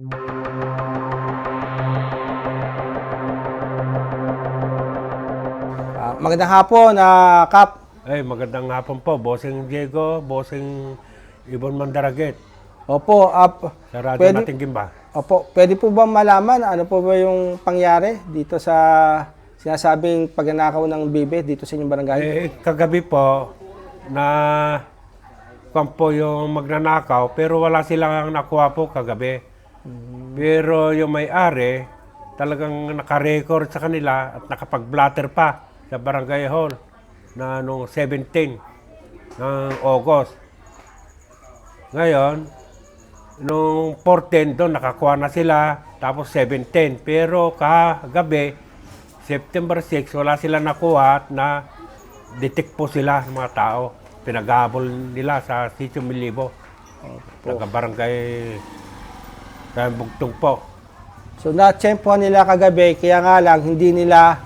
Ah, magandang hapon, na Kap. Ay, magandang hapon po, Bossing Diego, Bossing Ibon Mandaraget, Opo, ap, sa radyo Pwede- nating Gimba. opo, pwede po ba malaman ano po ba yung pangyari dito sa sinasabing pagnanakaw ng bibe dito sa inyong barangay? Eh, kagabi po, na kwan po yung magnanakaw, pero wala silang nakuha po kagabi. Pero yung may-ari, talagang nakarecord sa kanila at nakapag-blatter pa sa barangay hall na noong 17 ng August. Ngayon, nung 14 doon nakakuha na sila, tapos 17. Pero kagabi, September 6, wala sila nakuha at na detect po sila ng mga tao. Pinaghabol nila sa Sitio Milibo. Taga barangay Kaya Bugtong po. So na-tsempohan nila kagabi, kaya nga lang hindi nila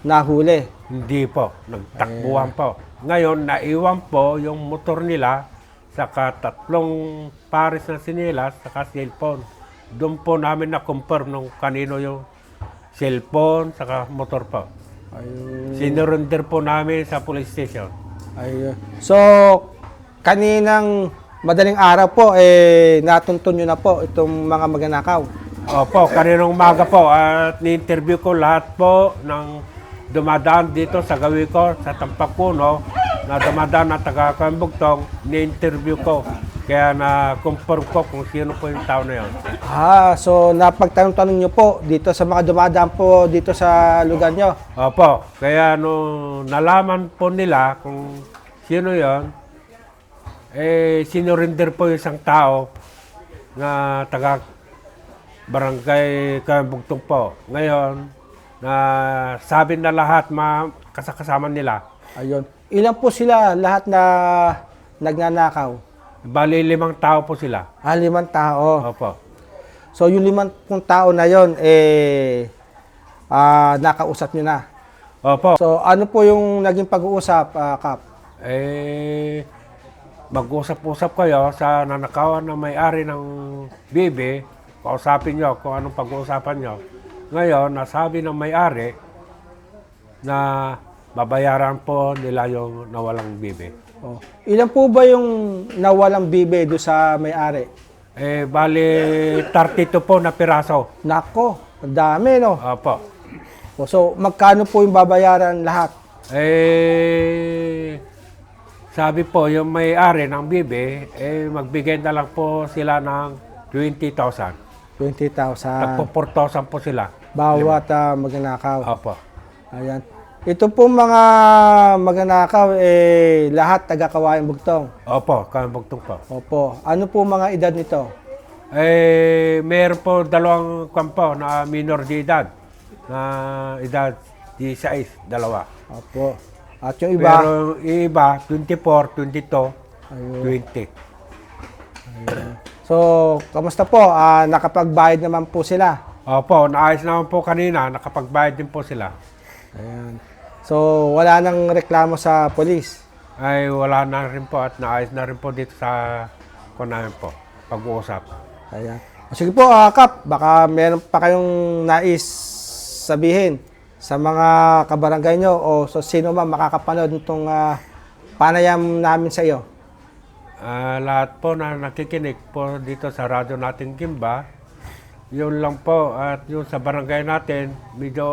nahuli. Hindi po, nagtakbuhan po. Ngayon, naiwan po yung motor nila sa tatlong pares na sinilas sa cellphone. Doon po namin na-confirm nung kanino yung cellphone saka motor po. Ayun. Sinurrender po namin sa police station. Ayun. So, kaninang madaling araw po, eh, natuntun nyo na po itong mga magnanakaw. Opo, kaninong umaga po at ni-interview ko lahat po ng dumadaan dito sa gawi ko sa Tampakuno na dumadaan na taga Kambugtong, ni-interview ko. Kaya na-confirm ko kung sino po yung tao na yun. Ah, so napagtanong-tanong nyo po dito sa mga dumadaan po dito sa lugar nyo. Opo, kaya nung nalaman po nila kung sino yon, eh sinurinder po yung isang tao na taga barangay Kambugtong po. Ngayon, na sabi na lahat ma kasakasama nila. Ayun. Ilan po sila lahat na nagnanakaw? Bali limang tao po sila. Ah, limang tao. Opo. So yung limang pong tao na yon eh, ah, nakausap nyo na. Opo. So ano po yung naging pag-uusap, ah, Kap? Eh, mag-usap-usap kayo sa nanakawan na may-ari ng bibi, kausapin nyo kung anong pag-uusapan nyo. Ngayon, nasabi ng may-ari na babayaran po nila yung nawalang bibi. Oh. Ilan po ba yung nawalang bibe do sa may-ari? Eh, bali 32 po na piraso. Nako, ang dami no. Opo. Oh, So magkano po yung babayaran lahat? Eh, sabi po, yung may-ari ng bibi, eh, magbigay na lang po sila ng 20,000. 20,000 Tagpo 4,000 po sila. bawat ah, magnanakaw. Opo. Ayan. Ito po mga magnanakaw, eh, lahat taga-kawayan bugtong. Opo, Kambugtong po. Opo. Ano po mga edad nito? Eh, meron po dalawang kampo na minor de edad. Na edad 16, dalawa. Opo. At yung iba, Pero yung iba, 24, 22, Ayun. 20. so, kamusta po? Ah, nakapagbayad naman po sila. Opo, naayos naman po kanina, nakapagbayad din po sila. Ayan. So, wala nang reklamo sa polis. Ay wala na rin po at naayos na rin po dito sa kunahin po, pag-uusap. Ayan. Sige po, ah, Kap, baka meron pa kayong nais sabihin sa mga kabarangay nyo o sa sino man makakapanood nitong ah, panayam namin sa iyo. Ah, lahat po na nakikinig po dito sa radyo natin Gimba, yun lang po at yung sa barangay natin, medyo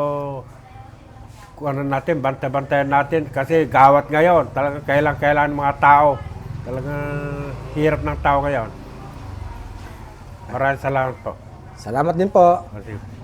ano natin, bantay-bantayan natin kasi gawat ngayon, talagang kailang-kailan ng mga tao. Talagang hirap ng tao ngayon. Maraming salamat po. Salamat din po. Kasi